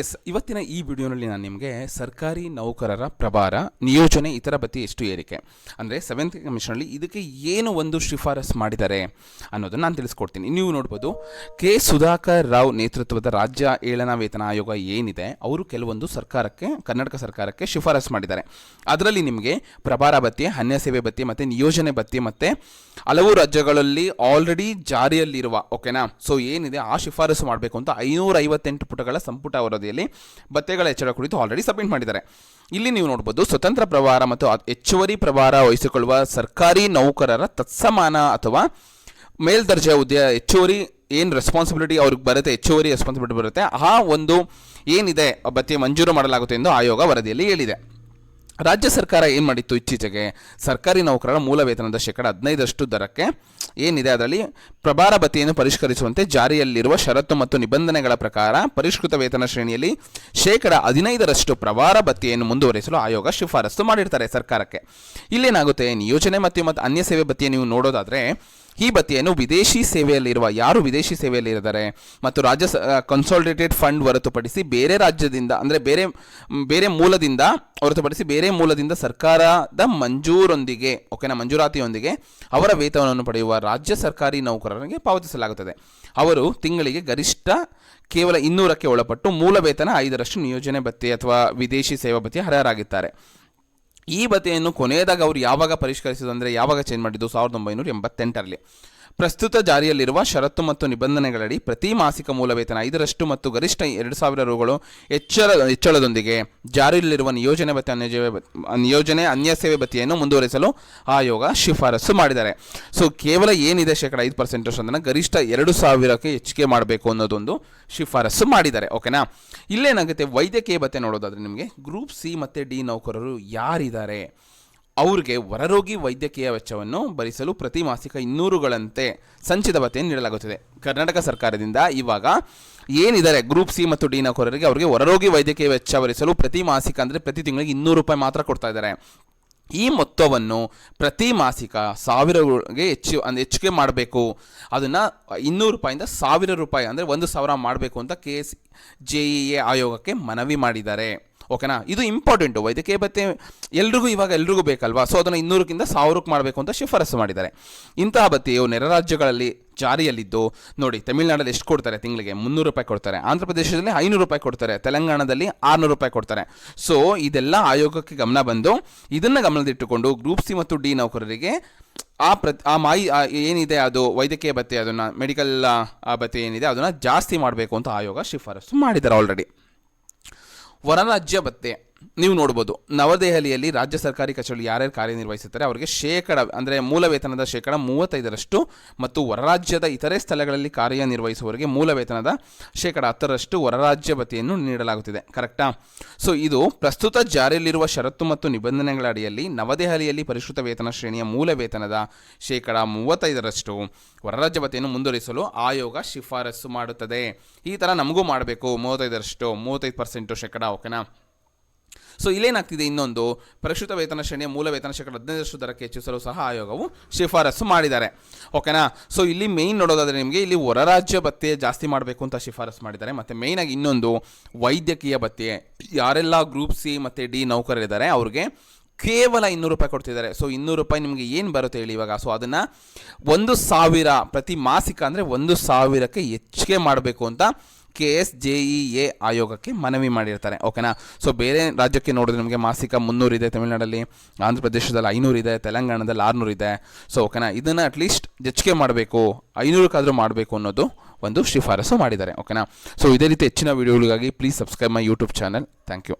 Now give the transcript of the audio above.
S ಇವತ್ತಿನ ಈ ವಿಡಿಯೋನಲ್ಲಿ ನಾನು ನಿಮಗೆ ಸರ್ಕಾರಿ ನೌಕರರ ಪ್ರಭಾರ, ನಿಯೋಜನೆ ಇತರ ಬತ್ತಿ ಎಷ್ಟು ಏರಿಕೆ. ಅಂದರೆ ಸೆವೆಂತ್ ಕಮಿಷನಲ್ಲಿ ಇದಕ್ಕೆ ಏನು ಒಂದು ಶಿಫಾರಸ್ ಮಾಡಿದ್ದಾರೆ ಅನ್ನೋದನ್ನು ನಾನು ತಿಳಿಸ್ಕೊಡ್ತೀನಿ. ನೀವು ನೋಡ್ಬೋದು, ಕೆ. ಸುಧಾಕರ್ ರಾವ್ ನೇತೃತ್ವದ ರಾಜ್ಯ ಏಳನ ವೇತನ ಆಯೋಗ ಏನಿದೆ, ಅವರು ಕೆಲವೊಂದು ಸರ್ಕಾರಕ್ಕೆ, ಕರ್ನಾಟಕ ಸರ್ಕಾರಕ್ಕೆ ಶಿಫಾರಸ್ ಮಾಡಿದ್ದಾರೆ. ಅದರಲ್ಲಿ ನಿಮಗೆ ಪ್ರಭಾರ ಭತ್ಯೆ ಅನ್ಯ ಸೇವೆ ಭತ್ಯೆ ಮತ್ತು ನಿಯೋಜನೆ ಭತ್ಯೆ ಮತ್ತು ಹಲವು ರಾಜ್ಯಗಳಲ್ಲಿ ಆಲ್ರೆಡಿ ಜಾರಿಯಲ್ಲಿರುವ ಓಕೆನಾ ಸೊ ಏನಿದೆ, ಆ ಶಿಫಾರಸು ಮಾಡಬೇಕು ಅಂತ ಐನೂರ ಐವತ್ತೆಂಟು ಪುಟಗಳ ಸಂಪುಟ ವರದಿಯಲ್ಲಿ ಭತ್ಯೆಗಳ ಹೆಚ್ಚಳ ಕುರಿತು ಆಲ್ರೆಡಿ ಸಬ್ಮಿಟ್ ಮಾಡಿದ್ದಾರೆ. ಇಲ್ಲಿ ನೀವು ನೋಡ್ಬೋದು ಸ್ವತಂತ್ರ ಪ್ರಭಾರ ಮತ್ತು ಹೆಚ್ಚುವರಿ ಪ್ರಭಾರ ವಹಿಸಿಕೊಳ್ಳುವ ಸರ್ಕಾರಿ ನೌಕರರ ತತ್ಸಮಾನ ಅಥವಾ ಮೇಲ್ದರ್ಜೆ ಹುದ್ದೆಯ ಹೆಚ್ಚುವರಿ ಏನು ರೆಸ್ಪಾನ್ಸಿಬಿಲಿಟಿ ಅವ್ರಿಗೆ ಬರುತ್ತೆ, ಹೆಚ್ಚುವರಿ ರೆಸ್ಪಾನ್ಸಿಬಿಲಿಟಿ ಬರುತ್ತೆ, ಆ ಒಂದು ಏನಿದೆ ಭತ್ಯೆ ಮಂಜೂರು ಮಾಡಲಾಗುತ್ತೆ ಎಂದು ಆಯೋಗ ವರದಿಯಲ್ಲಿ ಹೇಳಿದೆ. ರಾಜ್ಯ ಸರ್ಕಾರ ಏನು ಮಾಡಿತ್ತು ಇತ್ತೀಚೆಗೆ? ಸರ್ಕಾರಿ ನೌಕರರ ಮೂಲ ವೇತನದ ಶೇಕಡ ಹದಿನೈದರಷ್ಟು ದರಕ್ಕೆ ಏನಿದೆ ಅದರಲ್ಲಿ? ಪ್ರಭಾರ ಭತ್ಯೆಯನ್ನು ಪರಿಷ್ಕರಿಸುವಂತೆ ಜಾರಿಯಲ್ಲಿರುವ ಷರತ್ತು ಮತ್ತು ನಿಬಂಧನೆಗಳ ಪ್ರಕಾರ ಪರಿಷ್ಕೃತ ವೇತನ ಶ್ರೇಣಿಯಲ್ಲಿ ಶೇಕಡ ಹದಿನೈದರಷ್ಟು ಪ್ರಭಾರ ಭತ್ಯೆಯನ್ನು ಮುಂದುವರಿಸಲು ಆಯೋಗ ಶಿಫಾರಸು ಮಾಡಿರ್ತಾರೆ ಸರ್ಕಾರಕ್ಕೆ. ಇಲ್ಲೇನಾಗುತ್ತೆ? ನಿಯೋಜನೆ ಮತ್ತು ಮತ್ತು ಅನ್ಯ ಸೇವೆ ಭತ್ಯೆ ನೀವು ನೋಡೋದಾದರೆ ಈ ಬತ್ತಿಯನ್ನು ವಿದೇಶಿ ಸೇವೆಯಲ್ಲಿರುವ ಯಾರು ವಿದೇಶಿ ಸೇವೆಯಲ್ಲಿದ್ದಾರೆ ಮತ್ತು ರಾಜ್ಯ ಕನ್ಸಾಲಿಡೇಟೆಡ್ ಫಂಡ್ ಹೊರತುಪಡಿಸಿ ಬೇರೆ ರಾಜ್ಯದಿಂದ, ಅಂದರೆ ಬೇರೆ ಬೇರೆ ಮೂಲದಿಂದ ಹೊರತುಪಡಿಸಿ ಬೇರೆ ಮೂಲದಿಂದ ಸರ್ಕಾರದ ಮಂಜೂರೊಂದಿಗೆ ಓಕೆನಾ ಮಂಜೂರಾತಿಯೊಂದಿಗೆ ಅವರ ವೇತನವನ್ನು ಪಡೆಯುವ ರಾಜ್ಯ ಸರ್ಕಾರಿ ನೌಕರರಿಗೆ ಪಾವತಿಸಲಾಗುತ್ತದೆ. ಅವರು ತಿಂಗಳಿಗೆ ಗರಿಷ್ಠ ಕೇವಲ ಇನ್ನೂರಕ್ಕೆ ಒಳಪಟ್ಟು ಮೂಲ ವೇತನ ಐದರಷ್ಟು ನಿಯೋಜನೆ ಭತ್ಯೆ ಅಥವಾ ವಿದೇಶಿ ಸೇವಾ ಭತ್ಯೆ ಅರ್ಹರಾಗಿದ್ದಾರೆ ಈ ಬತೆಯನ್ನು ಕೊನೆಯದಾಗ ಅವರು ಯಾವಾಗ ಪರಿಷ್ಕರಿಸಿದ್ರು ಅಂದರೆ ಯಾವಾಗ ಚೇಂಜ್ ಮಾಡಿದ್ದು ಸಾವಿರದ ಒಂಬೈನೂರ ಎಂಬತ್ತೆಂಟರಲ್ಲಿ. ಪ್ರಸ್ತುತ ಜಾರಿಯಲ್ಲಿರುವ ಷರತ್ತು ಮತ್ತು ನಿಬಂಧನೆಗಳಡಿ ಪ್ರತಿ ಮಾಸಿಕ ಮೂಲ ವೇತನ ಐದರಷ್ಟು ಮತ್ತು ಗರಿಷ್ಠ ಎರಡು ಸಾವಿರ ರುಗಳು ಹೆಚ್ಚಳ, ಹೆಚ್ಚಳದೊಂದಿಗೆ ಜಾರಿಯಲ್ಲಿರುವ ನಿಯೋಜನೆ ಮತ್ತು ಅನ್ಯ ಸೇವೆ ನಿಯೋಜನೆ ಅನ್ಯ ಸೇವೆ ಭತ್ಯೆಯನ್ನು ಮುಂದುವರಿಸಲು ಆಯೋಗ ಶಿಫಾರಸು ಮಾಡಿದ್ದಾರೆ. ಸೊ, ಕೇವಲ ಏನಿದೆ ಶೇಕಡ ಐದು ಪರ್ಸೆಂಟ್ ಅದನ್ನು ಗರಿಷ್ಠ ಎರಡು ಸಾವಿರಕ್ಕೆ ಹೆಚ್ಚಿಗೆ ಮಾಡಬೇಕು ಅನ್ನೋದೊಂದು ಶಿಫಾರಸು ಮಾಡಿದ್ದಾರೆ. ಓಕೆನಾ? ಇಲ್ಲೇನಾಗುತ್ತೆ, ವೈದ್ಯಕೀಯ ಭತ್ತೆ ನೋಡೋದಾದರೆ ನಿಮಗೆ ಗ್ರೂಪ್ ಸಿ ಮತ್ತು ಡಿ ನೌಕರರು ಯಾರಿದ್ದಾರೆ? ಅವ್ರಿಗೆ ಹೊರರೋಗಿ ವೈದ್ಯಕೀಯ ವೆಚ್ಚವನ್ನು ಭರಿಸಲು ಪ್ರತಿ ಮಾಸಿಕ ಇನ್ನೂರುಗಳಂತೆ ಸಂಚಿತ ಭತ್ತೆಯನ್ನು ನೀಡಲಾಗುತ್ತದೆ. ಕರ್ನಾಟಕ ಸರ್ಕಾರದಿಂದ ಇವಾಗ ಏನಿದ್ದಾರೆ ಗ್ರೂಪ್ ಸಿ ಮತ್ತು ಡಿ ನೌಕರರಿಗೆ ಅವರಿಗೆ ಹೊರರೋಗಿ ವೈದ್ಯಕೀಯ ವೆಚ್ಚ ಭರಿಸಲು ಪ್ರತಿ ಮಾಸಿಕ ಅಂದರೆ ಪ್ರತಿ ತಿಂಗಳಿಗೆ ಇನ್ನೂರು ರೂಪಾಯಿ ಮಾತ್ರ ಕೊಡ್ತಾ ಇದ್ದಾರೆ. ಈ ಮೊತ್ತವನ್ನು ಪ್ರತಿ ಮಾಸಿಕ ಸಾವಿರಗೆ ಹೆಚ್ಚು ಅಂದರೆ ಹೆಚ್ಚಿಗೆ ಮಾಡಬೇಕು. ಅದನ್ನು ಇನ್ನೂರು ರೂಪಾಯಿಂದ ಸಾವಿರ ರೂಪಾಯಿ ಅಂದರೆ ಒಂದು ಸಾವಿರ ಮಾಡಬೇಕು ಅಂತ K S J E A ಆಯೋಗಕ್ಕೆ ಮನವಿ ಮಾಡಿದ್ದಾರೆ. ಓಕೆನಾ? ಇದು ಇಂಪಾರ್ಟೆಂಟು ವೈದ್ಯಕೀಯ ಭತ್ಯೆ ಎಲ್ರಿಗೂ ಇವಾಗ ಎಲ್ರಿಗೂ ಬೇಕಲ್ವಾ? ಸೊ ಅದನ್ನು ಇನ್ನೂರಕ್ಕಿಂತ ಸಾವಿರಕ್ಕೆ ಮಾಡಬೇಕು ಅಂತ ಶಿಫಾರಸು ಮಾಡಿದ್ದಾರೆ. ಇಂತಹ ಭತ್ಯೆಯು ನೆರೆ ರಾಜ್ಯಗಳಲ್ಲಿ ಜಾರಿಯಲ್ಲಿದ್ದು, ನೋಡಿ, ತಮಿಳುನಾಡಲ್ಲಿ ಎಷ್ಟು ಕೊಡ್ತಾರೆ ತಿಂಗಳಿಗೆ? ಮುನ್ನೂರು ರೂಪಾಯಿ ಕೊಡ್ತಾರೆ. ಆಂಧ್ರ ಪ್ರದೇಶದಲ್ಲಿ ಐನೂರು ರೂಪಾಯಿ ಕೊಡ್ತಾರೆ. ತೆಲಂಗಾಣದಲ್ಲಿ ಆರುನೂರು ರೂಪಾಯಿ ಕೊಡ್ತಾರೆ. ಸೊ ಇದೆಲ್ಲ ಆಯೋಗಕ್ಕೆ ಗಮನ ಬಂದು, ಇದನ್ನು ಗಮನದಲ್ಲಿಟ್ಟುಕೊಂಡು ಗ್ರೂಪ್ ಸಿ ಮತ್ತು ಡಿ ನೌಕರರಿಗೆ ಆ ಪ್ರತಿ, ಆ ಮಾಯಿ ಏನಿದೆ ಅದು ವೈದ್ಯಕೀಯ ಭತ್ತೆ ಅದನ್ನು ಮೆಡಿಕಲ್ ಆ ಭತ್ಯೆ ಏನಿದೆ, ಅದನ್ನು ಜಾಸ್ತಿ ಮಾಡಬೇಕು ಅಂತ ಆಯೋಗ ಶಿಫಾರಸು ಮಾಡಿದ್ದಾರೆ ಆಲ್ರೆಡಿ ಹೊರರಾಜ್ಯ ಭತ್ಯೆ ನೀವು ನೋಡ್ಬೋದು, ನವದೆಹಲಿಯಲ್ಲಿ ರಾಜ್ಯ ಸರ್ಕಾರಿ ಕಚೇರಿ ಯಾರ್ಯಾರು ಕಾರ್ಯನಿರ್ವಹಿಸುತ್ತಾರೆ, ಅವರಿಗೆ ಶೇಕಡ, ಅಂದರೆ ಮೂಲ ವೇತನದ ಶೇಕಡ ಮೂವತ್ತೈದರಷ್ಟು ಮತ್ತು ಹೊರರಾಜ್ಯದ ಇತರೆ ಸ್ಥಳಗಳಲ್ಲಿ ಕಾರ್ಯನಿರ್ವಹಿಸುವವರಿಗೆ ಮೂಲ ವೇತನದ ಶೇಕಡ ಹತ್ತರಷ್ಟು ಹೊರರಾಜ್ಯ ಭತ್ಯೆಯನ್ನು ನೀಡಲಾಗುತ್ತಿದೆ. ಕರೆಕ್ಟಾ ಸೊ ಇದು ಪ್ರಸ್ತುತ ಜಾರಿಯಲ್ಲಿರುವ ಷರತ್ತು ಮತ್ತು ನಿಬಂಧನೆಗಳ ಅಡಿಯಲ್ಲಿ ನವದೆಹಲಿಯಲ್ಲಿ ಪರಿಷ್ಕೃತ ವೇತನ ಶ್ರೇಣಿಯ ಮೂಲ ವೇತನದ ಶೇಕಡ ಮೂವತ್ತೈದರಷ್ಟು ಹೊರರಾಜ್ಯ ಭತ್ಯೆಯನ್ನು ಮುಂದುವರಿಸಲು ಆಯೋಗ ಶಿಫಾರಸು ಮಾಡುತ್ತದೆ. ಈ ಥರ ನಮಗೂ ಮಾಡಬೇಕು, ಮೂವತ್ತೈದರಷ್ಟು, ಮೂವತ್ತೈದು ಪರ್ಸೆಂಟು ಶೇಕಡ, ಓಕೆನಾ? ಸೊ ಇಲ್ಲೇನಾಗ್ತಿದೆ ಇನ್ನೊಂದು? ಪರಿಷ್ಕೃತ ವೇತನ ಶ್ರೇಣಿಯ ಮೂಲ ವೇತನ ಶೇಕಡ ಹದಿನೈದರಷ್ಟು ದರಕ್ಕೆ ಹೆಚ್ಚಿಸಲು ಸಹ ಆಯೋಗವು ಶಿಫಾರಸು ಮಾಡಿದ್ದಾರೆ. ಓಕೆನಾ ಸೊ ಇಲ್ಲಿ ಮೇಯ್ನ್ ನೋಡೋದಾದ್ರೆ ನಿಮಗೆ ಇಲ್ಲಿ ಹೊರರಾಜ್ಯ ಭತ್ಯೆ ಜಾಸ್ತಿ ಮಾಡಬೇಕು ಅಂತ ಶಿಫಾರಸು ಮಾಡಿದ್ದಾರೆ. ಮತ್ತು ಮೇಯ್ನಾಗಿ ಇನ್ನೊಂದು ವೈದ್ಯಕೀಯ ಭತ್ಯೆ. ಯಾರೆಲ್ಲ ಗ್ರೂಪ್ ಸಿ ಮತ್ತು ಡಿ ನೌಕರರಿದ್ದಾರೆ, ಅವ್ರಿಗೆ ಕೇವಲ ಇನ್ನೂರು ರೂಪಾಯಿ ಕೊಡ್ತಿದ್ದಾರೆ. ಸೊ ಇನ್ನೂರು ರೂಪಾಯಿ ನಿಮಗೆ ಏನು ಬರುತ್ತೆ ಹೇಳಿ ಇವಾಗ? ಸೊ ಅದನ್ನು ಒಂದು ಸಾವಿರ ಪ್ರತಿ ಮಾಸಿಕ ಅಂದರೆ ಒಂದು ಸಾವಿರಕ್ಕೆ ಹೆಚ್ಚಿಗೆ ಮಾಡಬೇಕು ಅಂತ K S J E A ಆಯೋಗಕ್ಕೆ ಮನವಿ ಮಾಡಿರ್ತಾರೆ, ಓಕೆನಾ? ಸೊ ಬೇರೆ ರಾಜ್ಯಕ್ಕೆ ನೋಡಿದ್ರೆ ನಿಮಗೆ ಮಾಸಿಕ ಮುನ್ನೂರಿದೆ ತಮಿಳುನಾಡಲ್ಲಿ ಆಂಧ್ರ ಪ್ರದೇಶದಲ್ಲಿ ಐನೂರು ಇದೆ, ತೆಲಂಗಾಣದಲ್ಲಿ ಆರುನೂರು ಇದೆ. ಸೊ ಓಕೆನಾ? ಇದನ್ನು ಅಟ್ಲೀಸ್ಟ್ ಹೆಚ್ಚಿಗೆ ಮಾಡಬೇಕು, ಐನೂರಕ್ಕಾದರೂ ಮಾಡಬೇಕು ಅನ್ನೋದು ಒಂದು ಶಿಫಾರಸು ಮಾಡಿದ್ದಾರೆ, ಓಕೆನಾ? ಸೊ ಇದೇ ರೀತಿ ಹೆಚ್ಚಿನ ವೀಡಿಯೋಗಳಿಗಾಗಿ please subscribe my YouTube channel thank you